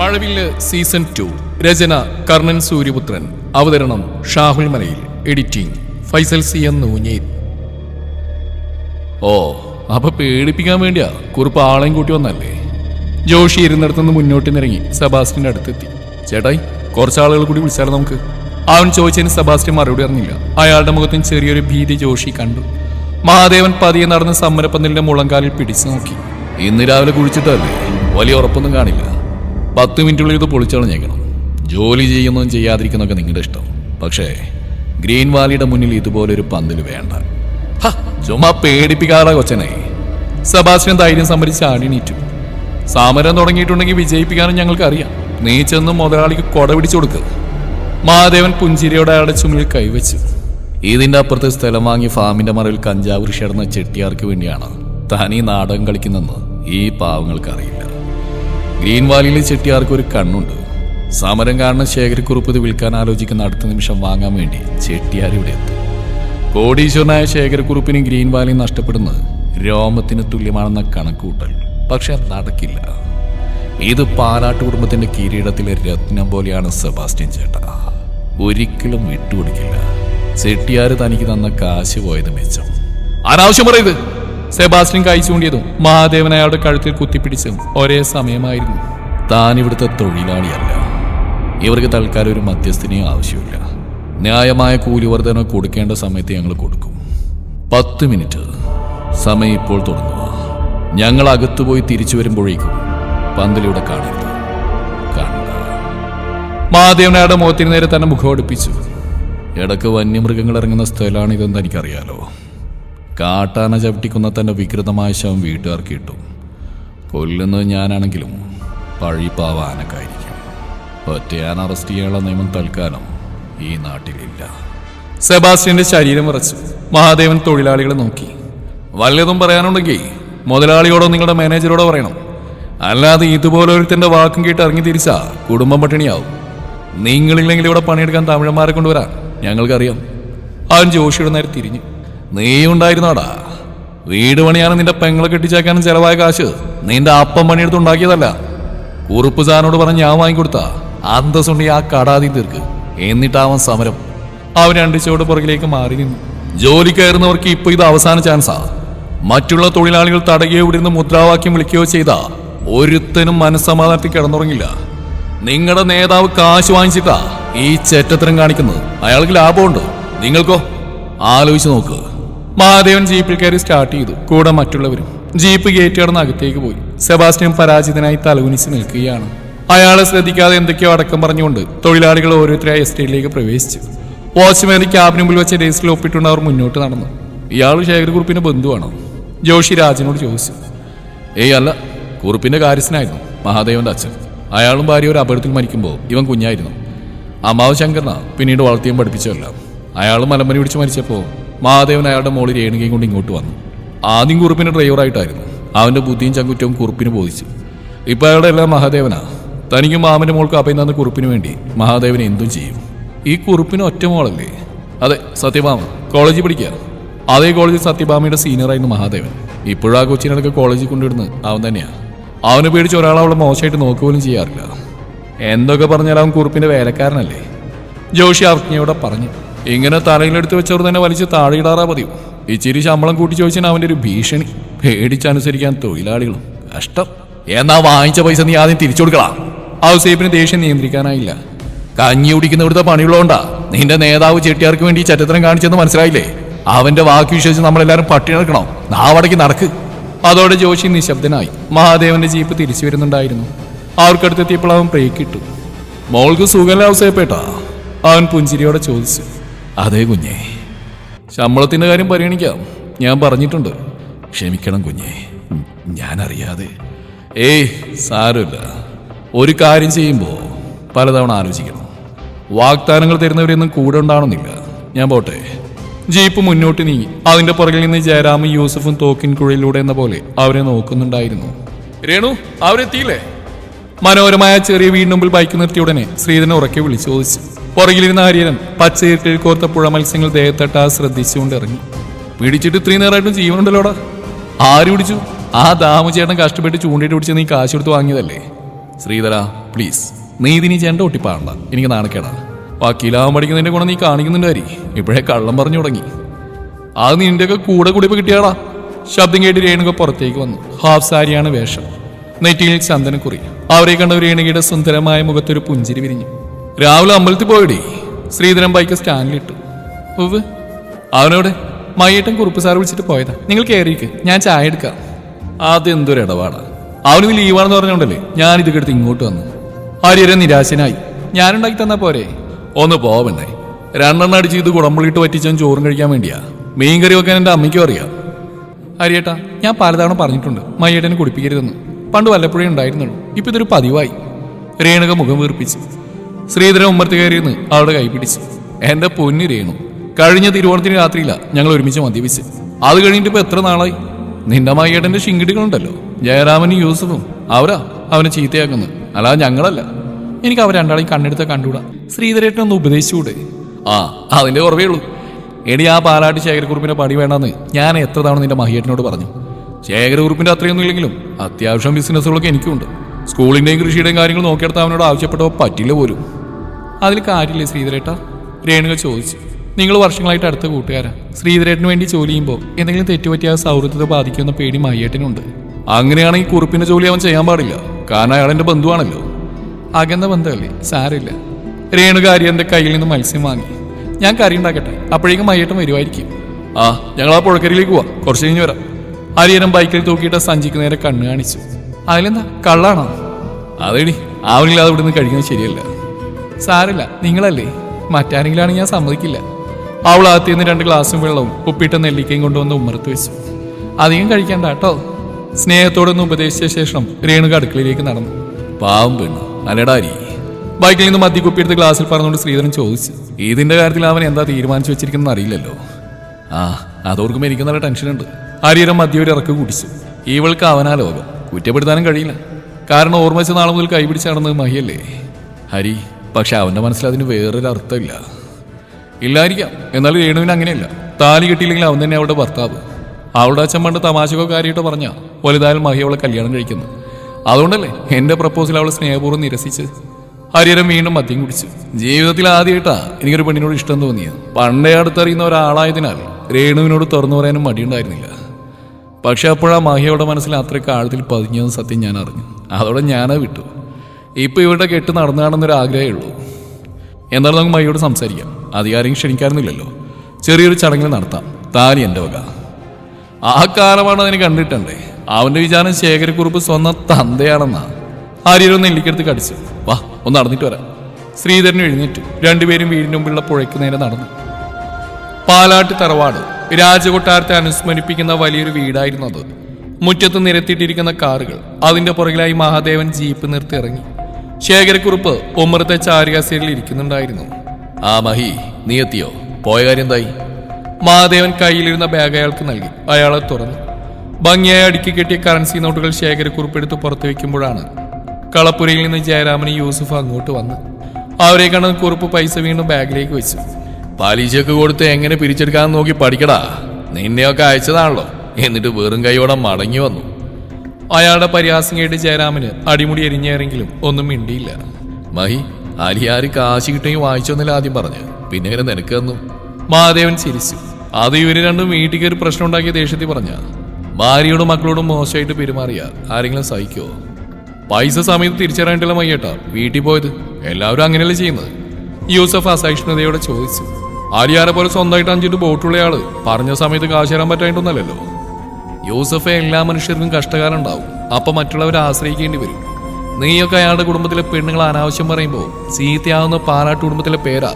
Mazhavillu season two. രചന കർണൻ സൂര്യപുത്രൻ. അവതരണം Shahul Malayil. Editing Faisal C N നൂഞ്ഞീത് ഓ അപ്പൊ പേടിപ്പിക്കാൻ വേണ്ടിയാ. കുറിപ്പ് ആളെയും കൂട്ടി വന്നല്ലേ. ജോഷി ഇരുന്നിടത്തുനിന്ന് മുന്നോട്ട് നിറങ്ങി സെബാസ്റ്റിന്റെ അടുത്തെത്തി. ചേട്ടായി കുറച്ച് ആളുകൾ കൂടി വിളിച്ചാലോ നമുക്ക്? അവൻ ചോദിച്ചതിന് സെബാസ്റ്റ്യൻ മറുപടി അറിഞ്ഞില്ല. അയാളുടെ മുഖത്തിന് ചെറിയൊരു ഭീതി ജോഷി കണ്ടു. മഹാദേവൻ പതിയെ നടന്ന് സമരപ്പന്തലിന്റെ മുളങ്കാലിൽ പിടിച്ചു നോക്കി. ഇന്ന് രാവിലെ കുഴിച്ചിട്ടല്ലേ വലിയ ഉറപ്പൊന്നും കാണില്ല. പത്ത് മിനിറ്റുള്ളിൽ ഇത് പൊളിച്ചളഞ്ഞേക്കണം ജോലി ചെയ്യുന്നതും ചെയ്യാതിരിക്കുന്നൊക്കെ നിങ്ങളുടെ ഇഷ്ടം. പക്ഷേ ഗ്രീൻ വാലിയുടെ മുന്നിൽ ഇതുപോലൊരു പന്തൽ വേണ്ട. ചുമ്മാ പേടിപ്പിക്കാറാ കൊച്ചനെ. സെബാസ്റ്റ്യൻ ധൈര്യം സംഭരിച്ച് ആടിണീറ്റു സമരം തുടങ്ങിയിട്ടുണ്ടെങ്കിൽ വിജയിപ്പിക്കാനും ഞങ്ങൾക്ക് അറിയാം നീ ചെന്ന് മുതലാളിക്ക് കൊട പിടിച്ചു കൊടുക്ക്. മഹാദേവൻ പുഞ്ചിരിയോടെ അയാളുടെ ചുമലിൽ കൈവച്ചു. ഇതിന്റെ അപ്പുറത്ത് സ്ഥലം വാങ്ങി ഫാമിന്റെ മറവിൽ കഞ്ചാവ് കൃഷി നടന്ന ചെട്ടിയാർക്ക് വേണ്ടിയാണ് താനീ നാടകം കളിക്കുന്നെന്ന് ഈ പാവങ്ങൾക്ക് അറിയില്ല ഗ്രീൻ വാലിയിലെ ചെട്ടിയാർക്ക് ഒരു കണ്ണുണ്ട്. സമരം കാരണം ശേഖരക്കുറുപ്പ് ഇത് വിൽക്കാൻ ആലോചിക്കുന്ന അടുത്ത നിമിഷം വാങ്ങാൻ വേണ്ടി ചെട്ടിയാർ ഇവിടെ എത്തും. കോടീശ്വരനായ ശേഖരക്കുറുപ്പിന് ഗ്രീൻ വാലി നഷ്ടപ്പെടുന്നത് രോമത്തിന് തുല്യമാണെന്ന കണക്കുകൂട്ടൽ പക്ഷെ നടക്കില്ല. ഇത് പാലാട്ട് കുടുംബത്തിന്റെ കിരീടത്തിലെ രത്നം പോലെയാണ് സെബാസ്റ്റ്യൻ ചേട്ട. ഒരിക്കലും വിട്ടുകൊടുക്കില്ല. ചെട്ടിയാർ തനിക്ക് തന്ന കാശ് പോയത് മെച്ചം. അനാവശ്യം പറയത് സെബാസ്റ്റ്യൻ കൈ ചൂണ്ടിയതും മഹാദേവൻ അയാളുടെ കഴുത്തിൽ കുത്തിപ്പിടിച്ചും ഒരേ സമയമായിരുന്നു. താൻ ഇവിടുത്തെ തൊഴിലാളിയല്ല. ഇവർക്ക് തൽക്കാലം ഒരു മധ്യസ്ഥനെയും ആവശ്യമില്ല. ന്യായമായ കൂലി കൂലിവർദ്ധന കൊടുക്കേണ്ട സമയത്ത് ഞങ്ങൾ കൊടുക്കും. പത്ത് മിനിറ്റ്. സമയം ഇപ്പോൾ തുടങ്ങുക. ഞങ്ങൾ അകത്തുപോയി തിരിച്ചു വരുമ്പോഴേക്കും പന്തലിവിടെ കാണരുത്. കണ്ട മഹാദേവനയുടെ മുഖത്തിന് നേരെ തന്നെ മുഖം അടുപ്പിച്ചു. ഇടയ്ക്ക് വന്യമൃഗങ്ങൾ ഇറങ്ങുന്ന സ്ഥലമാണ് ഇതെന്ന് എനിക്കറിയാലോ. കാട്ടാന ചവിട്ടിക്കുന്ന തന്റെ വികൃതമായ ശവം വീട്ടുകാർക്ക് ഇട്ടു കൊല്ലുന്നത് ഞാനാണെങ്കിലും പഴിപ്പാവ ആനക്കായിരിക്കും. ഒറ്റയാൻ അറസ്റ്റ് ചെയ്യാനുള്ള നിയമം തൽക്കാലം ഈ നാട്ടിലില്ല. സെബാസ്റ്റ്യന്റെ ശരീരം വിറച്ചു. മഹാദേവൻ തൊഴിലാളികളെ നോക്കി. വല്ലതും പറയാനുണ്ടെങ്കിൽ മുതലാളിയോടോ നിങ്ങളുടെ മാനേജരോടോ പറയണം. അല്ലാതെ ഇതുപോലെ ഒരുത്തന്റെ വാക്കും കേട്ട് ഇറങ്ങി തിരിച്ചാ കുടുംബം പട്ടിണിയാവും. നിങ്ങളില്ലെങ്കിൽ ഇവിടെ പണിയെടുക്കാൻ തമിഴന്മാരെ കൊണ്ടുവരാൻ ഞങ്ങൾക്കറിയാം. അവൻ ജോഷിയുടെ നേരെ തിരിഞ്ഞു. നീ ഉണ്ടായിരുന്നാടാ വീട് പണിയാണ് നിന്റെ പെങ്ങളെ കെട്ടിച്ചേക്കാനും ചെലവായ കാശ്. നിന്റെ അപ്പം പണിയെടുത്ത് ഉണ്ടാക്കിയതല്ല. കുറുപ്പ് സാറിനോട് പറഞ്ഞ് ഞാൻ വാങ്ങിക്കൊടുത്ത. അന്തസ്സുണ്ട് ആ കടാതി തീർക്ക്. എന്നിട്ടാവൻ സമരം. അവൻ രണ്ട് ചുവട് പുറകിലേക്ക് മാറി നിന്നു. ജോലി കയറുന്നവർക്ക് ഇപ്പൊ ഇത് അവസാന ചാൻസാ. മറ്റുള്ള തൊഴിലാളികൾ തടയുകയോ ഇവിടുന്ന് മുദ്രാവാക്യം വിളിക്കുകയോ ചെയ്ത. ഒരുത്തനും മനസ്സമാധാനത്തിൽ കിടന്നുറങ്ങില്ല. നിങ്ങളുടെ നേതാവ് കാശ് വാങ്ങിച്ചിട്ടാ ഈ ചെറ്റത്തരം കാണിക്കുന്നത്. അയാൾക്ക് ലാഭമുണ്ട്? നിങ്ങൾക്കോ? ആലോചിച്ച് നോക്ക്. മഹാദേവൻ ജീപ്പിൽ കയറി സ്റ്റാർട്ട് ചെയ്തു. കൂടെ മറ്റുള്ളവരും ജീപ്പ് ഗേറ്റ് കടന്ന് അകത്തേക്ക് പോയി. സെബാസ്റ്റ്യൻ പരാജിതനായി തലകുനിച്ച് നിൽക്കുകയാണ്. അയാളെ ശ്രദ്ധിക്കാതെ എന്തൊക്കെയോ അടക്കം പറഞ്ഞുകൊണ്ട് തൊഴിലാളികൾ ഓരോരുത്തരായി എസ്റ്റേറ്റിലേക്ക് പ്രവേശിച്ചു. വാച്ച്മാൻ ക്യാബിന് മുമ്പിൽ വെച്ച രജിസ്റ്ററിൽ ഒപ്പിട്ടുണ്ട് അവർ മുന്നോട്ട് നടന്നു. ഇയാൾ ശേഖരകുറുപ്പിന്റെ ബന്ധുവാണോ? ജോഷി രാജനോട് ചോദിച്ചു. ഏയ് അല്ല കുറുപ്പിന്റെ കാര്യസ്ഥനായിരുന്നു മഹാദേവന്റെ അച്ഛൻ. അയാളും ഭാര്യ ഒരു അപകടത്തിൽ മരിക്കുമ്പോൾ ഇവൻ കുഞ്ഞായിരുന്നു. അമ്മാവ് ശങ്കരന പിന്നീട് വളർത്തിയും പഠിപ്പിച്ചതല്ല. അയാൾ മലമ്പനി പിടിച്ച് മരിച്ചപ്പോൾ മഹാദേവൻ അയാളുടെ മോളിൽ രേണുകയും കൊണ്ട് ഇങ്ങോട്ട് വന്നു. ആദ്യം കുറുപ്പിന്റെ ഡ്രൈവറായിട്ടായിരുന്നു അവന്റെ ബുദ്ധിയും ചങ്കുറ്റവും കുറുപ്പിന് ബോധിച്ചു. ഇപ്പം അയാളുടെ എല്ലാം മഹാദേവനാ. തനിക്ക് മാമന്റെ മോൾക്ക് അഭയം കുറുപ്പിന് വേണ്ടി മഹാദേവൻ എന്തും ചെയ്യും. ഈ കുറുപ്പിന് ഒറ്റ മോളല്ലേ? അതെ സത്യഭാമ. കോളേജിൽ പഠിക്കുക അതേ കോളേജിൽ സത്യഭാമയുടെ സീനിയറായിരുന്നു മഹാദേവൻ. ഇപ്പോഴും ആ കൊച്ചിനടക്കം കോളേജിൽ കൊണ്ടിടുന്നത് അവൻ തന്നെയാണ് അവനെ പേടിച്ച് ഒരാൾ അവളെ മോശമായിട്ട് നോക്കുപോലും ചെയ്യാറില്ല. എന്തൊക്കെ പറഞ്ഞാലും അവൻ കുറുപ്പിന്റെ വേലക്കാരനല്ലേ? ജോഷി അർജ്ഞയോടെ പറഞ്ഞു. ഇങ്ങനെ തലയിലെടുത്ത് വെച്ചവർ തന്നെ വലിച്ച് താഴെയിടാറാ പതിവ്. ഇച്ചിരി ശമ്പളം കൂട്ടി ചോദിച്ചാൽ അവന്റെ ഒരു ഭീഷണി. പേടിച്ചനുസരിക്കാൻ തൊഴിലാളികളും. കഷ്ടം. എന്നാ വാങ്ങിച്ച പൈസ നീ ആദ്യം തിരിച്ചു കൊടുക്കണം ഔസേപ്പിന് ദേഷ്യം നിയന്ത്രിക്കാനായില്ല. കഞ്ഞി കുടിക്കുന്ന ഇവിടുത്തെ പണിയുള്ളതുകൊണ്ടാ. നിന്റെ നേതാവ് ചെട്ടിയാർക്ക് വേണ്ടി ചരിത്രം കാണിച്ചെന്ന് മനസ്സിലായില്ലേ? അവന്റെ വാക്ക് വിശ്വസിച്ച് നമ്മളെല്ലാരും പട്ടി നടക്കണം നാവടക്കി നടക്ക്. അതോടെ ജോഷി നിശബ്ദനായി. മഹാദേവന്റെ ജീപ്പ് തിരിച്ചു വരുന്നുണ്ടായിരുന്നു. അവർക്കടുത്തെത്തിയപ്പോൾ അവൻ ബ്രേക്ക് ഇട്ടു മോൾക്ക് സുഖമല്ല ഔസേപ്പേട്ടാ. അവൻ പുഞ്ചിരിയോടെ ചോദിച്ചു. അതേ കുഞ്ഞേ. ശമ്പളത്തിന്റെ കാര്യം പരിഗണിക്കാം. ഞാൻ പറഞ്ഞിട്ടുണ്ട്. ക്ഷമിക്കണം കുഞ്ഞേ. ഞാനറിയാതെ. ഏയ് സാരമില്ല. ഒരു കാര്യം ചെയ്യുമ്പോൾ പലതവണ ആലോചിക്കണം. വാഗ്ദാനങ്ങൾ തരുന്നവരെയൊന്നും കൂടെ ഉണ്ടാവണമെന്നില്ല. ഞാൻ പോട്ടെ. ജീപ്പ് മുന്നോട്ട് നീങ്ങി. അതിന്റെ പുറകിൽ നിന്ന് ജയരാമും യൂസഫും തോക്കിൻ കുഴയിലൂടെ എന്ന പോലെ അവരെ നോക്കുന്നുണ്ടായിരുന്നു. രേണു അവരെത്തിയില്ലേ? മനോഹരമായ ചെറിയ വീടിനുമ്പിൽ ബൈക്ക് നിർത്തിയ ഉടനെ ശ്രീധനെ ഉറക്കെ വിളിച്ചു ചോദിച്ചു. പുറകിലിരുന്ന ആര്യനും പച്ചയിരിട്ടിൽ കോർത്ത പുഴ മത്സ്യങ്ങൾ ദേഹത്തട്ടാ ശ്രദ്ധിച്ചുകൊണ്ട് ഇറങ്ങി പിടിച്ചിട്ട് ഇത്രയും നേരമായിട്ടും ജീവനുണ്ടല്ലോടാ? ആര് പിടിച്ചു? ആ ദാമുചേട്ടൻ കഷ്ടപ്പെട്ട് ചൂണ്ടിട്ട് പിടിച്ച് നീ കാശ് കൊടുത്ത് വാങ്ങിയതല്ലേ? ശ്രീധര പ്ലീസ് നീ ഇതിനി ചേണ്ട ഒട്ടിപ്പാണ്ട എനിക്ക് നാണക്കേടാ. വക്കീലാവാൻ പഠിക്കുന്നതിന്റെ ഗുണം നീ കാണിക്കുന്നുണ്ട് ഹരി ഇപ്പോഴേ കള്ളം പറഞ്ഞു തുടങ്ങി. അത് നിന്റെയൊക്കെ കൂടെ കൂടി കിട്ടിയാടാ. ശബ്ദം കേട്ട് രേണുക പുറത്തേക്ക് വന്നു. ഹാഫ് സാരിയാണ് വേഷം. നെറ്റിയിൽ ചന്ദനക്കുറി. അവരെ കണ്ട രേണുകയുടെ സുന്ദരമായ മുഖത്തൊരു പുഞ്ചിരി വിരിഞ്ഞു. രാവിലെ അമ്പലത്തിൽ പോയടി. ശ്രീധരൻ ബൈക്ക് സ്റ്റാൻഡിലിട്ടു ഒവ് അവനോട് മയ്യേട്ടൻ കുറുപ്പ് സാർ വിളിച്ചിട്ട് പോയതാ. നിങ്ങൾ കയറിയിക്ക് ഞാൻ ചായ എടുക്കാം. അതെന്തൊരു ഇടപാടാ. അവന് ലീവാണെന്ന് പറഞ്ഞോണ്ടല്ലേ ഞാൻ ഇത് കെടുത്ത് ഇങ്ങോട്ട് വന്നു. ആര്യരെ നിരാശനായി. ഞാനുണ്ടാക്കി തന്നാ പോരെ? ഒന്ന് പോവണ്ടേ രണ്ടെണ്ണം അടിച്ച് ഇത് കുടമ്പുള്ളിട്ട് പറ്റിച്ചാൻ ചോറും കഴിക്കാൻ വേണ്ടിയാ. മീൻ കറി വെക്കാൻ എന്റെ അമ്മയ്ക്കും അറിയാം. ഹരിയേട്ടാ ഞാൻ പലതവണ പറഞ്ഞിട്ടുണ്ട് മയ്യേട്ടനെ കുടിപ്പിക്കരുതെന്ന്. പണ്ട് വല്ലപ്പോഴേ ഉണ്ടായിരുന്നുള്ളൂ. ഇപ്പൊ ഇതൊരു പതിവായി. രേണുക മുഖം വീർപ്പിച്ചു. ശ്രീധരൻ ഉമ്മർത്തി കയറിയെന്ന് അവളുടെ കൈ പിടിച്ചു. എന്റെ പൊന്നു രേണു കഴിഞ്ഞ തിരുവോണത്തിന് രാത്രിയില്ല ഞങ്ങൾ ഒരുമിച്ച് മദ്യപിച്ച് അത് കഴിഞ്ഞിട്ട് ഇപ്പൊ എത്ര നാളായി? നിന്റെ മയ്യേട്ടന്റെ ശിങ്കിടികളുണ്ടല്ലോ. ജയരാമനും യൂസഫും. അവരാ അവനെ ചീത്തയാക്കുന്നത്. അല്ലാതെ ഞങ്ങളല്ല. എനിക്ക് അവർ രണ്ടാളെയും കണ്ണെടുത്ത കണ്ടുകൂടാ. ശ്രീധരേട്ടൻ ഒന്ന് ഉപദേശിച്ചുകൂടെ? ആ അതിന്റെ കുറവേ ഉള്ളൂ. എടി ആ പാലാട്ടി ശേഖരക്കുറിപ്പിന്റെ പടി വേണമെന്ന് ഞാൻ എത്ര തവണ നിന്റെ മഹിയേട്ടനോട് പറഞ്ഞു. ശേഖരക്കുറിപ്പിന്റെ അത്രയൊന്നും ഇല്ലെങ്കിലും അത്യാവശ്യം ബിസിനസ്സുകളൊക്കെ എനിക്കുണ്ട്. സ്കൂളിന്റെയും കൃഷിയുടെയും കാര്യങ്ങൾ നോക്കിയെടുത്ത് അവനോട് ആവശ്യപ്പെട്ടപ്പോൾ പറ്റില്ല പോലും. അതിൽ കാര്യമില്ല ശ്രീധരേട്ട. രേണുക ചോദിച്ചു. നിങ്ങൾ വർഷങ്ങളായിട്ട് അടുത്ത കൂട്ടുകാരാ. ശ്രീധരേട്ടന് വേണ്ടി ജോലി ചെയ്യുമ്പോൾ എന്തെങ്കിലും തെറ്റുപറ്റിയ സൗഹൃദത്തെ ബാധിക്കുന്ന പേടി മയ്യേട്ടനുണ്ട് അങ്ങനെയാണെങ്കിൽ കുറുപ്പിന്റെ ജോലി അവൻ ചെയ്യാൻ പാടില്ല. കാരണം അയാൾ എന്റെ ബന്ധുവാണല്ലോ. അകന്ന ബന്ധമല്ലേ? സാരില്ല രേണുക അരിയന്റെ കയ്യിൽ നിന്ന് മത്സ്യം വാങ്ങി. ഞാൻ കറി ഉണ്ടാക്കട്ടെ. അപ്പോഴേക്കും മയ്യേട്ടൻ വരുമായിരിക്കും ആ ഞങ്ങൾ ആ പുഴക്കരയിലേക്ക് പോവാം. കുറച്ച് കഴിഞ്ഞ് വരാം. അരിയനം ബൈക്കിൽ തൂക്കിയിട്ട് സഞ്ചിക്ക് നേരെ കണ്ണ് കാണിച്ചു. അതിലെന്താ? കള്ളാണോ? അതേടി. ആവണില്ലാതെ ഇവിടെ നിന്ന് കഴിക്കുന്നത് ശരിയല്ല. സാരില്ല നിങ്ങളല്ലേ? മറ്റാരെങ്കിലാണെങ്കിൽ ഞാൻ സമ്മതിക്കില്ല. അവൾ ആദ്യം രണ്ട് ഗ്ലാസും വെള്ളവും ഉപ്പിട്ട നെല്ലിക്കയും കൊണ്ടുവന്ന് ഉമ്മർത്ത് വെച്ചു. അധികം കഴിക്കണ്ട കേട്ടോ. സ്നേഹത്തോടൊന്ന് ഉപദേശിച്ച ശേഷം രേണുക അടുക്കളയിലേക്ക് നടന്നു. പാവം പെണ്ണു. അലടാരി ബൈക്കിൽ നിന്ന് മദ്യ കുപ്പിയെടുത്ത് ഗ്ലാസ്സിൽ പറഞ്ഞുകൊണ്ട് ശ്രീധരൻ ചോദിച്ചു. ഇതിന്റെ കാര്യത്തിൽ അവൻ എന്താ തീരുമാനിച്ചു വെച്ചിരിക്കുന്നത് അറിയില്ലല്ലോ. ആ അതോർക്കുമ്പോൾ എനിക്ക് നല്ല ടെൻഷനുണ്ട്. ഹരിയരം മദ്യ ഒരു ഇറക്ക് കുടിച്ചു. ഇവൾക്ക് അവനാ ലോകം. കുറ്റപ്പെടുത്താനും കഴിയില്ല. കാരണം ഓർമ്മ വെച്ച നാളെ മുതൽ കൈപിടിച്ച് നടന്നത് മഹിയല്ലേ? ഹരി പക്ഷെ അവന്റെ മനസ്സിൽ അതിന് വേറൊരു അർത്ഥമില്ല. ഇല്ലായിരിക്കാം. എന്നാൽ രേണുവിന് അങ്ങനെയല്ല. താലി കിട്ടിയില്ലെങ്കിൽ അവൻ തന്നെ അവളുടെ ഭർത്താവ്. അവളുടെ അച്ഛൻ പണ്ട് തമാശക്കോ കാര്യമായിട്ട് പറഞ്ഞ വലുതായാലും മഹി അവളെ കല്യാണം കഴിക്കുന്നു. അതുകൊണ്ടല്ലേ എന്റെ പ്രപ്പോസൽ അവളെ സ്നേഹപൂർവം നിരസിച്ച് ഹരിഹരം വീണ്ടും മദ്യം കുടിച്ചു. ജീവിതത്തിൽ ആദ്യമായിട്ടാ എനിക്കൊരു പെണ്ണിനോട് ഇഷ്ടം തോന്നിയത്. പണ്ടേ അടുത്തറിയുന്ന ഒരാളായതിനാൽ രേണുവിനോട് തുറന്നു പറയാനും മടിയുണ്ടായിരുന്നില്ല. പക്ഷെ അപ്പോഴാ മഹിയോടെ മനസ്സിൽ അത്രയ്ക്ക് ആഴത്തിൽ പതിഞ്ഞതെന്ന് സത്യം ഞാൻ അറിഞ്ഞു. അതോടെ ഞാനത് വിട്ടു. ഇപ്പൊ ഇവരുടെ കെട്ട് നടന്നാണെന്നൊരു ആഗ്രഹമേ ഉള്ളൂ. എന്നാലും നമുക്ക് മയ്യോട് സംസാരിക്കാം. അധികാരം ക്ഷണിക്കാറുന്നില്ലല്ലോ ചെറിയൊരു ചടങ്ങിൽ നടത്താം. താലി എന്റെ വക. ആ കാലമാണ് അതിന് കണ്ടിട്ടുണ്ടേ. അവന്റെ വിചാരം ശേഖരക്കുറിപ്പ് സ്വന്തം തന്തയാണെന്നാ. ആര്യരൊന്ന് എല്ലിക്കെടുത്ത് കടിച്ചു. വാ ഒന്ന് നടന്നിട്ട് വരാം. ശ്രീധരൻ എഴുന്നേറ്റു. രണ്ടുപേരും വീടിന് മുമ്പിലുള്ള പുഴയ്ക്ക് നേരെ നടന്നു. പാലാട്ട് തറവാട്. രാജകൊട്ടാരത്തെ അനുസ്മരിപ്പിക്കുന്ന വലിയൊരു വീടായിരുന്നു അത്. മുറ്റത്ത് നിരത്തിയിട്ടിരിക്കുന്ന കാറുകൾ. അതിന്റെ പുറകിലായി മഹാദേവൻ ജീപ്പ് നിർത്തി ഇറങ്ങി. ശേഖരക്കുറുപ്പ് ഉമ്മറത്തെ ചാരികാസേരിൽ ഇരിക്കുന്നുണ്ടായിരുന്നു. ആ മഹി നീ എത്തിയോ? പോയ കാര്യം എന്തായി? മഹാദേവൻ കയ്യിലിരുന്ന ബാഗ് അയാൾക്ക് നൽകി. അയാളെ തുറന്നു. ഭംഗിയായി അടുക്കി കെട്ടിയ കറൻസി നോട്ടുകൾ ശേഖരക്കുറിപ്പ് എടുത്ത് പുറത്തു വെക്കുമ്പോഴാണ് കളപ്പുരയിൽ നിന്ന് ജയരാമനും യൂസുഫ് അങ്ങോട്ട് വന്ന് അവരെ കണ്ട കുറിപ്പ് പൈസ വീണ്ടും ബാഗിലേക്ക് വെച്ചു. പലിശക്ക് കൊടുത്ത് എങ്ങനെ പിരിച്ചെടുക്കാന്ന് നോക്കി പഠിക്കടാ. നിന്നെയൊക്കെ അയച്ചതാണല്ലോ. എന്നിട്ട് വെറും കൈയോടെ മടങ്ങി വന്നു. അയാളുടെ പരിഹാസം കേട്ട് ജയരാമന് അടിമുടി എരിഞ്ഞേറെങ്കിലും ഒന്നും മിണ്ടിയില്ല. മഹി അലിയാര് കാശ് കിട്ടുമെങ്കിൽ വായിച്ചൊന്നില്ല ആദ്യം പറഞ്ഞു പിന്നെ ഇങ്ങനെ നിനക്ക് തന്നു. മഹാദേവൻ ചിരിച്ചു. അത് ഇവർ രണ്ടും വീട്ടിൽ കയറി പ്രശ്നം ഉണ്ടാക്കിയ ദേഷ്യത്തിൽ പറഞ്ഞ. ഭാര്യയോടും മക്കളോടും മോശമായിട്ട് പെരുമാറിയ. ആരെങ്കിലും സഹിക്കോ? പൈസ സമയത്ത് തിരിച്ചറിയാനിട്ടുള്ള മയ്യേട്ടാ. വീട്ടിൽ പോയത്. എല്ലാവരും അങ്ങനെയല്ലേ ചെയ്യുന്നത്. യൂസഫ് അസഹിഷ്ണുതയോടെ ചോദിച്ചു. ആര്യാരെ പോലെ സ്വന്തമായിട്ട് അഞ്ചിട്ട് ബോട്ടുള്ളയാൾ പറഞ്ഞ സമയത്ത് കാശ് തരാൻ പറ്റായിട്ടൊന്നല്ലല്ലോ യൂസഫ് എല്ലാ മനുഷ്യർക്കും കഷ്ടകാലം ഉണ്ടാവും. അപ്പൊ മറ്റുള്ളവരെ ആശ്രയിക്കേണ്ടി വരും. നീയൊക്കെ അയാളുടെ കുടുംബത്തിലെ പെണ്ണുങ്ങൾ അനാവശ്യം പറയുമ്പോൾ സീത്തയാവുന്ന പാലാട്ട് കുടുംബത്തിലെ പേരാ.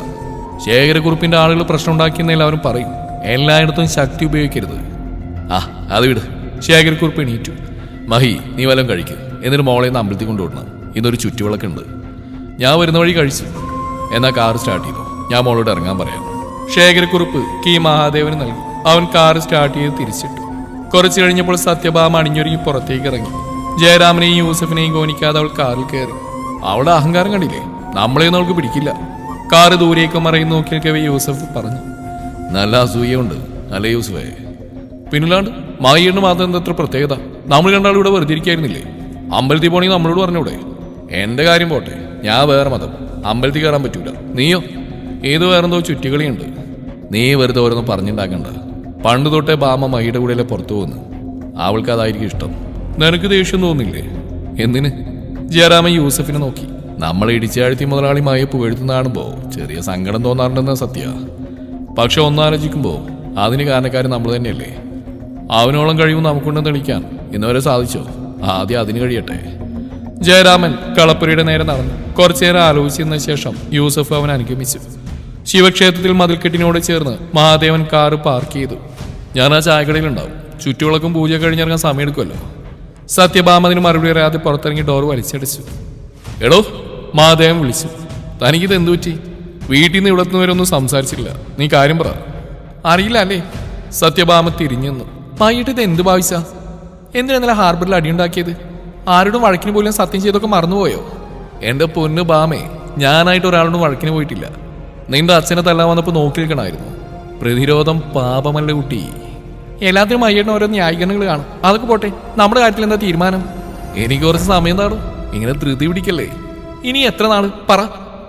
ശേഖരക്കുറിപ്പിന്റെ ആളുകൾ പ്രശ്നം ഉണ്ടാക്കിയെന്ന് എല്ലാവരും പറയും. എല്ലായിടത്തും ശക്തി ഉപയോഗിക്കരുത്. ആ അത് വിട്. ശേഖരക്കുറിപ്പ് എണീറ്റു. മഹി നീ വല്ലതും കഴിക്കും. എന്നിട്ട് മോളെ നിന്ന് അമ്പലത്തിൽ കൊണ്ടുവിടണം. ഇന്നൊരു ചുറ്റുവിളക്കുണ്ട് ഞാൻ വരുന്ന വഴി കഴിച്ചു. എന്നാ കാർ സ്റ്റാർട്ട് ചെയ്തു. ഞാൻ മോളോട് ഇറങ്ങാൻ പറയാം. ശേഖരക്കുറിപ്പ് കീ മഹാദേവന് നൽകി. അവൻ കാർ സ്റ്റാർട്ട് ചെയ്ത് തിരിച്ചിട്ടു. കുറച്ചു കഴിഞ്ഞപ്പോൾ സത്യഭാമ അണിഞ്ഞൊരുങ്ങി പുറത്തേക്ക് ഇറങ്ങി. ജയരാമനെയും യൂസഫിനെയും ഗോനിക്കാതെ അവൾ കാറിൽ കയറി. അവളുടെ അഹങ്കാരം കണ്ടില്ലേ? നമ്മളെയൊന്നും അവൾക്ക് പിടിക്കില്ല. കാറ് ദൂരേക്ക് മറയും നോക്കി നിൽക്കവേ യൂസഫ് പറഞ്ഞു. നല്ല അസൂയുണ്ട് അല്ലേ യൂസഫേ? പിന്നിലാണ്ട് മായിയുടെ മാത്രം എന്താ അത്ര പ്രത്യേകത? നമ്മൾ രണ്ടാളും ഇവിടെ വെറുതെ ഇരിക്കായിരുന്നില്ലേ? അമ്പലത്തിൽ പോണെങ്കിൽ നമ്മളോട് പറഞ്ഞൂടെ? എന്റെ കാര്യം പോട്ടെ. ഞാൻ വേറെ മതം. അമ്പലത്തിൽ കയറാൻ പറ്റൂല. നീയോ? ഏത് വേറെന്തോ ചുറ്റിക്കളിയുണ്ട്. നീ വെറുതെ ഓരോന്ന് പറഞ്ഞുണ്ടാക്കണ്ട. പണ്ട് തൊട്ടേ ബാമ മഹിയുടെ കൂടെയല്ലേ പുറത്തു പോകുന്നു അവൾക്ക് അതായിരിക്കും ഇഷ്ടം. നിനക്ക് ദേഷ്യം തോന്നില്ലേ? എന്തിന്? ജയറാമൻ യൂസഫിനെ നോക്കി. നമ്മൾ ഇടിച്ചാഴ്ത്തി മുതലാളി മായ പുകഴ്ത്തുന്ന കാണുമ്പോൾ ചെറിയ സങ്കടം തോന്നാറുണ്ടെന്ന സത്യ. പക്ഷെ ഒന്നാലോചിക്കുമ്പോൾ അതിന് കാരണക്കാരൻ നമ്മൾ തന്നെയല്ലേ. അവനോളം കഴിവ് നമുക്കൊണ്ട് തെളിക്കാൻ ഇന്നുവരെ സാധിച്ചോ? ആദ്യം അതിന് കഴിയട്ടെ. ജയരാമൻ കളപ്പുരയുടെ നേരെ നടന്നു. കുറച്ചു നേരം ആലോചിച്ചതിന് ശേഷം യൂസഫ് അവൻ അനുഗമിച്ചു. ശിവക്ഷേത്രത്തിൽ മതിൽക്കെട്ടിനോട് ചേർന്ന് മഹാദേവൻ കാറ് പാർക്ക് ചെയ്തു. ഞാൻ ആ ചായക്കടയിലുണ്ടാവും. ചുറ്റുവിളക്കും പൂജ കഴിഞ്ഞിറങ്ങാൻ സമയമെടുക്കുമല്ലോ. സത്യഭാമതിന് മറുപടി അറിയാതെ പുറത്തിറങ്ങി ഡോർ വലിച്ചടിച്ചു. എടോ മഹാദേവൻ വിളിച്ചു. തനിക്കിത് എന്തു പറ്റി? വീട്ടിൽ നിന്ന് ഇവിടെ വരെ ഒന്നും സംസാരിച്ചില്ല. നീ കാര്യം പറ. അറിയില്ല അല്ലേ? സത്യഭാമ തിരിഞ്ഞു നിന്നു. വൈകിട്ട് ഇത് എന്ത് ഭാവിച്ച? എന്തിനാ ഇന്നലെ ഹാർബറിൽ അടിയുണ്ടാക്കിയത്? ആരോടും വഴക്കിന് പോലും സത്യം ചെയ്തൊക്കെ മറന്നുപോയോ? എന്റെ പൊന്നു ബാമേ ഞാനായിട്ട് ഒരാളോടും വഴക്കിന് പോയിട്ടില്ല. നിന്റെ അച്ഛനെ തല്ലാൻ വന്നപ്പോൾ നോക്കി നിൽക്കണമായിരുന്നു പ്രതിരോധം പാപമല്ല കുട്ടി. എല്ലാത്തിനും അയ്യണ്ണ ഓരോ ന്യായീകരണങ്ങൾ കാണും. അതൊക്കെ പോട്ടെ നമ്മുടെ കാര്യത്തിൽ എന്താ തീരുമാനം? എനിക്ക് കുറച്ച് സമയം താടും ഇങ്ങനെ ധൃതി പിടിക്കല്ലേ? ഇനി എത്ര നാൾ? പറ.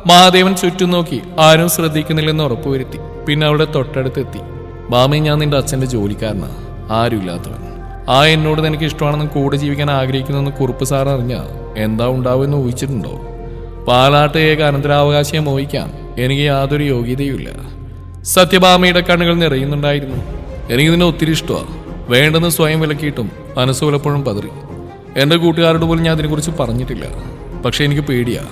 മഹാദേവൻ ചുറ്റും നോക്കി ആരും ശ്രദ്ധിക്കുന്നില്ലെന്ന് ഉറപ്പുവരുത്തി. പിന്നെ അവിടെ തൊട്ടടുത്തെത്തി. ബാമി ഞാൻ നിന്റെ അച്ഛന്റെ ജോലിക്കാരനാ. ആരുമില്ലാത്തവൻ. ആ എന്നോട് നിനക്ക് ഇഷ്ടമാണെന്ന് കൂടെ ജീവിക്കാൻ ആഗ്രഹിക്കുന്നെന്ന് കുറുപ്പ് സാർ അറിഞ്ഞാൽ എന്താ ഉണ്ടാവുമെന്ന് ഊഹിച്ചിട്ടുണ്ടോ? പാലാട്ട് ഏക അനന്തരാവകാശിയെ മോഹിക്കാൻ എനിക്ക് യാതൊരു യോഗ്യതയുമില്ല. സത്യഭാമയുടെ കണ്ണുകൾ നിറയുന്നുണ്ടായിരുന്നു. എനിക്ക് നിന്നെ ഒത്തിരി ഇഷ്ടമാണ് വേണ്ടെന്ന് സ്വയം വിലക്കിയിട്ടും മനസ്സ് പലപ്പോഴും പതറി. എന്റെ കൂട്ടുകാരോട് പോലും ഞാൻ അതിനെക്കുറിച്ച് പറഞ്ഞിട്ടില്ല. പക്ഷെ എനിക്ക് പേടിയാ.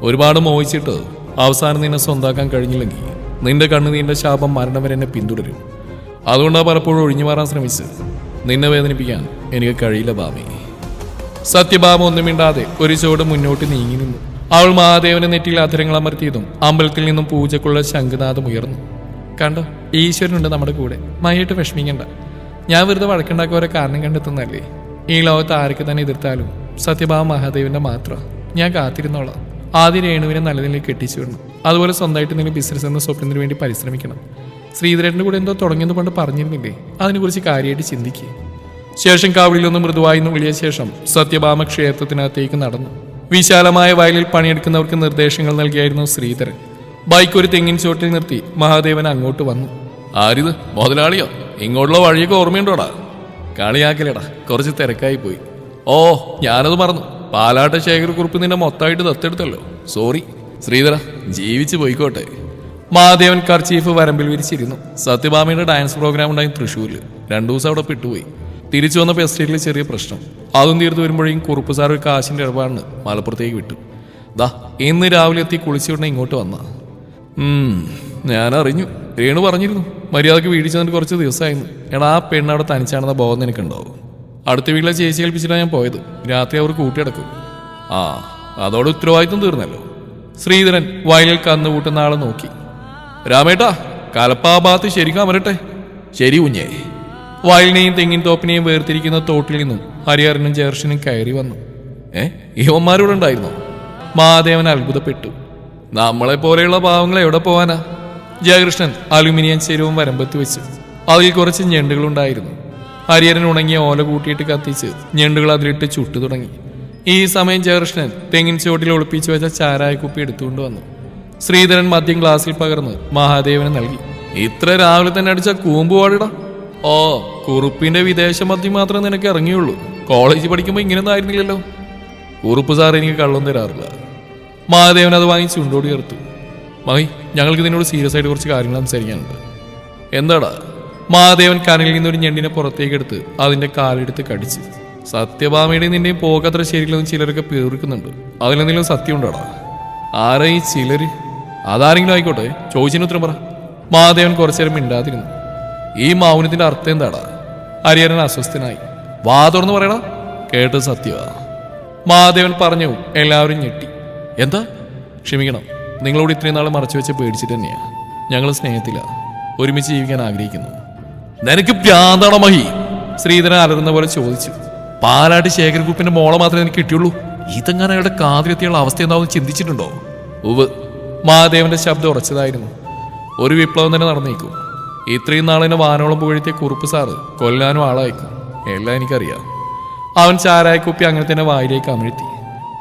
ഒരുപാട് മോഹിച്ചിട്ട് അവസാനം നിന്നെ സ്വന്താക്കാൻ കഴിഞ്ഞില്ലെങ്കിൽ നിന്റെ കണ്ണുനീന്റെ ശാപം മരണം വരെ എന്നെ പിന്തുടരും. അതുകൊണ്ടാണ് പലപ്പോഴും ഒഴിഞ്ഞു മാറാൻ ശ്രമിച്ച് നിന്നെ വേദനിപ്പിക്കാൻ എനിക്ക് കഴിയില്ല ഭാമി. സത്യഭാമ ഒന്നും മിണ്ടാതെ ഒരു ചുവട് മുന്നോട്ട് നീങ്ങി നിന്നു. അവൾ മഹാദേവന്റെ നെറ്റിയിൽ അധരങ്ങൾ അമർത്തിയതും അമ്പലത്തിൽ നിന്നും പൂജക്കുള്ള ശംഖനാഥം ഉയർന്നു. കണ്ടോ ഈശ്വരനുണ്ട് നമ്മുടെ കൂടെ. മയ്യിട്ട് വിഷമിക്കണ്ട. ഞാൻ വെറുതെ വഴക്കുണ്ടാക്കി ഓരോ കാരണം കണ്ടെത്തുന്നല്ലേ ഈ ലോകത്ത് ആരൊക്കെ തന്നെ എതിർത്താലും സത്യഭാവ മഹാദേവന്റെ മാത്രം. ഞാൻ കാത്തിരുന്നോളാം. ആദ്യം രേണുവിനെ നല്ല നിലയിൽ കെട്ടിച്ചു വിടണം. അതുപോലെ സ്വന്തമായിട്ട് എന്തെങ്കിലും ബിസിനസ് എന്ന സ്വപ്നത്തിന് വേണ്ടി പരിശ്രമിക്കണം. ശ്രീധരന്റെ കൂടെ എന്തോ തുടങ്ങിയെന്ന് പണ്ട് പറഞ്ഞിരുന്നില്ലേ? അതിനെക്കുറിച്ച് കാര്യമായിട്ട് ചിന്തിക്കുക ശേഷം കാവടിയിലൊന്ന് മൃദുവായി എന്ന് വിളിയ ശേഷം സത്യഭാമ ക്ഷേത്രത്തിനകത്തേക്ക് നടന്നു. വിശാലമായ വയലിൽ പണിയെടുക്കുന്നവർക്ക് നിർദ്ദേശങ്ങൾ നൽകിയായിരുന്നു ശ്രീധരൻ. ബൈക്ക് ഒരു തെങ്ങിൻ ചോട്ടിൽ നിർത്തി മഹാദേവൻ അങ്ങോട്ട് വന്നു. ആരിത്? മുതലാളിയോ? ഇങ്ങോട്ടുള്ള വഴിയൊക്കെ ഓർമ്മയുണ്ടോടാ? കളിയാക്കലടാ. കുറച്ച് തിരക്കായി പോയി. ഓ ഞാനത് മറന്നു. പാലാട്ട ശേഖരക്കുറിപ്പ് നിന്നെ മൊത്തമായിട്ട് ദത്തെടുത്തല്ലോ സോറി. ശ്രീധര ജീവിച്ചു പോയിക്കോട്ടെ. മഹാദേവൻ കർച്ചീഫ് വരമ്പിൽ വിരിച്ചിരുന്നു. സത്യഭാമയുടെ ഡാൻസ് പ്രോഗ്രാം ഉണ്ടായി തൃശ്ശൂരിൽ രണ്ടു ദിവസം അവിടെ പെട്ടുപോയി. തിരിച്ചു വന്നപ്പോൾ എസ്റ്റേറ്റിൽ ചെറിയ പ്രശ്നം. അതും തീർത്ത് വരുമ്പോഴേക്കും കുറുപ്പ് സാർ ഒരു കാശിന്റെ ഇടപാടിന് മലപ്പുറത്തേക്ക് വിട്ടു. ദാ ഇന്ന് രാവിലെ എത്തി കുളിച്ചുകൊണ്ട് ഇങ്ങോട്ട് വന്ന. ഞാനറിഞ്ഞു. രേണു പറഞ്ഞിരുന്നു. മര്യാദയ്ക്ക് വീട്ടിൽ ചെന്നിട്ട് കുറച്ച് ദിവസമായിരുന്നു. എടാ ആ പെണ്ണ് അവിടെ തനിച്ചാണെന്ന ബോധം എനിക്കുണ്ടാവും അടുത്ത വീട്ടിലെ ചേച്ചി ഏൽപ്പിച്ചിട്ടാണ് ഞാൻ പോയത്. രാത്രി അവർ കൂട്ടിയടക്കും ആ അതോടെ ഉത്തരവാദിത്വം തീർന്നല്ലോ. ശ്രീധരൻ വയലിൽ കന്നുകൂട്ടുന്ന ആളെ നോക്കി. രാമേട്ടാ കലപ്പാഭാഗത്ത് ശരിക്കും അമരട്ടെ? ശരി കുഞ്ഞേ. വയലിനെയും തെങ്ങിൻ തോപ്പിനെയും വേർതിരിക്കുന്ന തോട്ടിൽ നിന്നും ഹരിഹരനും ജേർഷനും കയറി വന്നു. ഏ? ഇവന്മാരോട് ഉണ്ടായിരുന്നു? മഹാദേവൻ അത്ഭുതപ്പെട്ടു. നമ്മളെ പോലെയുള്ള പാവങ്ങൾ എവിടെ പോവാനാ? ജയകൃഷ്ണൻ അലുമിനിയം ചെരുവും വരമ്പത്ത് വെച്ചു അതിൽ കുറച്ച് ഞണ്ടുകളുണ്ടായിരുന്നു ഹരിഹരൻ ഉണങ്ങിയ ഓല കൂട്ടിയിട്ട് കത്തിച്ച് ഞെണ്ടുകൾ അതിലിട്ട് ചുട്ടു തുടങ്ങി. ഈ സമയം ജയകൃഷ്ണൻ തെങ്ങിൻ ചുവട്ടിൽ ഒളിപ്പിച്ചു വെച്ച ചാരായ കുപ്പി എടുത്തുകൊണ്ട് വന്നു. ശ്രീധരൻ മദ്യം ഗ്ലാസ്സിൽ പകർന്ന് മഹാദേവന് നൽകി. ഇത്ര രാവിലെ തന്നെ അടിച്ച കൂമ്പ് പാടിടാ ഓ കുറുപ്പിന്റെ വിദേശ മദ്യം മാത്രമേ നിനക്ക് ഇറങ്ങിയുള്ളൂ. കോളേജ് പഠിക്കുമ്പോൾ ഇങ്ങനെയൊന്നും ആയിരുന്നില്ലല്ലോ. കുറുപ്പ് സാർ എനിക്ക് കള്ളം തരാറില്ല. മഹാദേവൻ അത് വാങ്ങി ചുണ്ടോടി ചേർത്തു മഹി ഞങ്ങൾക്ക് നിന്നോട് സീരിയസ് ആയിട്ട് കുറച്ച് കാര്യങ്ങൾ സംസാരിക്കാനുണ്ട്. എന്താടാ? മഹാദേവൻ കനലിൽ നിന്നൊരു ഞെണ്ടിനെ പുറത്തേക്ക് എടുത്ത് അതിന്റെ കാലെടുത്ത് കടിച്ച്. സത്യഭാമയുടെയും നിന്റെയും പോകാത്ര ശരിയില്ലെന്ന് ചിലരൊക്കെ പേർക്കുന്നുണ്ട് അതിലെന്തെങ്കിലും സത്യം ഉണ്ടോടാ? ആരാ ഈ ചിലര്? അതാരെങ്കിലും ആയിക്കോട്ടെ ചോദിച്ചതിന് ഉത്തരം പറ. മഹാദേവൻ കുറച്ചേരം മിണ്ടാതിരുന്നു. ഈ മൗനത്തിന്റെ അർത്ഥം എന്താടാ? ഹരിഹരൻ അസ്വസ്ഥനായി. വാ തുറന്ന് പറയടാ. കേട്ട് സത്യമാ മാധവൻ പറഞ്ഞു എല്ലാവരും ഞെട്ടി. എന്താ? ക്ഷമിക്കണം. നിങ്ങളോട് ഇത്രയും നാൾ മറച്ചു വെച്ച് പേടിച്ചിട്ട് തന്നെയാ. ഞങ്ങൾ സ്നേഹത്തില. ഒരുമിച്ച് ജീവിക്കാൻ ആഗ്രഹിക്കുന്നു. നിനക്ക് പ്രാന്തണമഹി മഹി? ശ്രീധരൻ അലറുന്ന പോലെ ചോദിച്ചു. പാലാട്ട് ശേഖരക്കുപ്പിന്റെ മോളെ മാത്രമേ എനിക്ക് കിട്ടിയുള്ളൂ? ഇതെങ്ങനെ അയാളുടെ കാതിലെത്തിയുള്ള അവസ്ഥ എന്താണെന്ന് ചിന്തിച്ചിട്ടുണ്ടോ? ഉവ് മഹാദേവന്റെ ശബ്ദം ഉറച്ചതായിരുന്നു. ഒരു വിപ്ലവം തന്നെ നടന്നേക്കും. ഇത്രയും നാളിനെ വാനോളം പുകഴ്ത്തിയ കുറുപ്പ് സാറ് കൊല്ലാനും ആളായിക്കും. എല്ലാം എനിക്കറിയാം. അവൻ ചാരായ കുപ്പി അങ്ങനെ തന്നെ വായിലേക്ക് അമിഴ്ത്തി.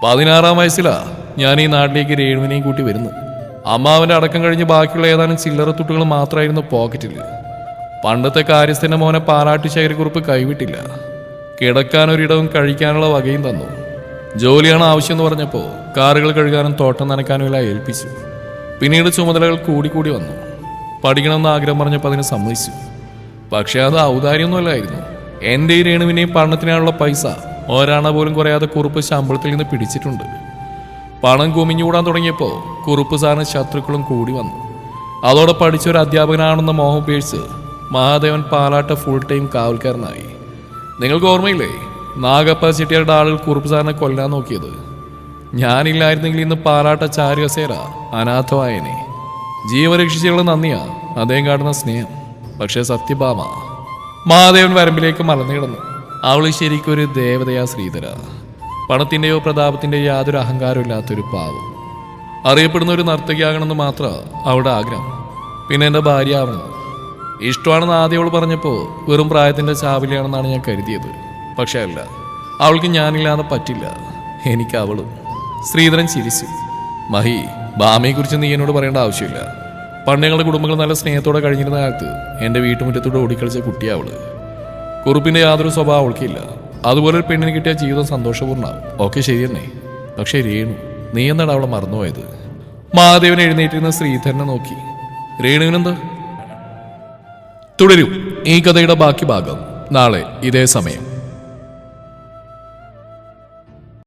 പതിനാറാം വയസ്സിലാ ഞാൻ ഈ നാട്ടിലേക്ക് രേണുവിനെയും കൂട്ടി വരുന്നു അമ്മാവന്റെ അടക്കം കഴിഞ്ഞ് ബാക്കിയുള്ള ഏതാനും ചില്ലറ തുട്ടുകൾ മാത്രമായിരുന്നു പോക്കറ്റിൽ. പണ്ടത്തെ കാര്യസ്ഥന്റെ മോനെ പാലാട്ട് ശേഖരക്കുറിപ്പ് കൈവിട്ടില്ല. കിടക്കാനൊരിടവും കഴിക്കാനുള്ള വകയും തന്നു. ജോലിയാണ് ആവശ്യമെന്ന് പറഞ്ഞപ്പോൾ കാറുകൾ കഴുകാനും തോട്ടം നനയ്ക്കാനും എല്ലാം ഏൽപ്പിച്ചു. പിന്നീട് ചുമതലകൾ കൂടി കൂടി വന്നു. പഠിക്കണമെന്ന് ആഗ്രഹം പറഞ്ഞപ്പോൾ അതിനെ സമ്മതിച്ചു. പക്ഷെ അത് ഔദാര്യമൊന്നുമല്ലായിരുന്നു. ഈ രേണുവിനെയും പഠനത്തിനായുള്ള പൈസ ഒരാണ പോലും കുറയാതെ കുറുപ്പ് ശമ്പളത്തിൽ നിന്ന് പിടിച്ചിട്ടുണ്ട്. പണം കുമിഞ്ഞുകൂടാൻ തുടങ്ങിയപ്പോൾ കുറുപ്പ് സാറിന് ശത്രുക്കളും കൂടി വന്നു. അതോടെ പഠിച്ചൊരു അധ്യാപകനാണെന്ന മോഹം ഉപേക്ഷിച്ച് മഹാദേവൻ പാലാട്ട ഫുൾ ടൈം കാവൽക്കാരനായി. നിങ്ങൾക്ക് ഓർമ്മയില്ലേ? നാഗപ്പ ചെട്ടിയാരുടെ ആളുകൾ കുറുപ്പ് സാറിനെ കൊല്ലാൻ നോക്കിയത്? ഞാനില്ലായിരുന്നെങ്കിൽ ഇന്ന് പാലാട്ട ചാരുകസേര അനാഥമായനെ. ജീവരക്ഷിച്ചുള്ള നന്ദിയാ അദ്ദേഹം കാട്ടുന്ന സ്നേഹം. പക്ഷേ സത്യഭാമ മഹാദേവൻ വരമ്പിലേക്ക് മലന്നിടന്നു അവൾ ശരിക്കും ഒരു ദേവതയാ ശ്രീധര. പണത്തിന്റെയോ പ്രതാപത്തിന്റെയോ യാതൊരു അഹങ്കാരവും ഇല്ലാത്തൊരു പാവം. അറിയപ്പെടുന്ന ഒരു നർത്തകിയാകണമെന്ന് മാത്രം അവളുടെ ആഗ്രഹം. പിന്നെ എന്റെ ഭാര്യ ആവണം. ഇഷ്ടമാണെന്ന് ആദ്യം അവൾ പറഞ്ഞപ്പോൾ വെറും പ്രായത്തിന്റെ ചാവിലിയാണെന്നാണ് ഞാൻ കരുതിയത്. പക്ഷേ അല്ല അവൾക്ക് ഞാനില്ലാതെ പറ്റില്ല. എനിക്ക് അവളും. ശ്രീധരൻ ചിരിച്ചു. മഹി ഭാമയെക്കുറിച്ച് നീ എന്നോട് പറയേണ്ട ആവശ്യമില്ല. പണ്ട് ഞങ്ങളുടെ കുടുംബങ്ങൾ നല്ല സ്നേഹത്തോടെ കഴിഞ്ഞിരുന്ന കാലത്ത് എന്റെ വീട്ടുമുറ്റത്തൂടെ ഓടിക്കളിച്ച കുട്ടിയാവൾ. കുറുപ്പിന്റെ യാതൊരു സ്വഭാവം അവൾക്കില്ല. അതുപോലെ ഒരു പെണ്ണിന് കിട്ടിയ ജീവിതം സന്തോഷപൂർണമാവും. ഓക്കെ ശരി തന്നെ പക്ഷേ രേണു നീ എന്താണ് അവളെ മറന്നുപോയത്? മഹാദേവൻ എഴുന്നേറ്റിരുന്ന ശ്രീധരനെ നോക്കി. രേണുവിനെന്താ? തുടരും ഈ കഥയുടെ ബാക്കി ഭാഗം നാളെ ഇതേ സമയം.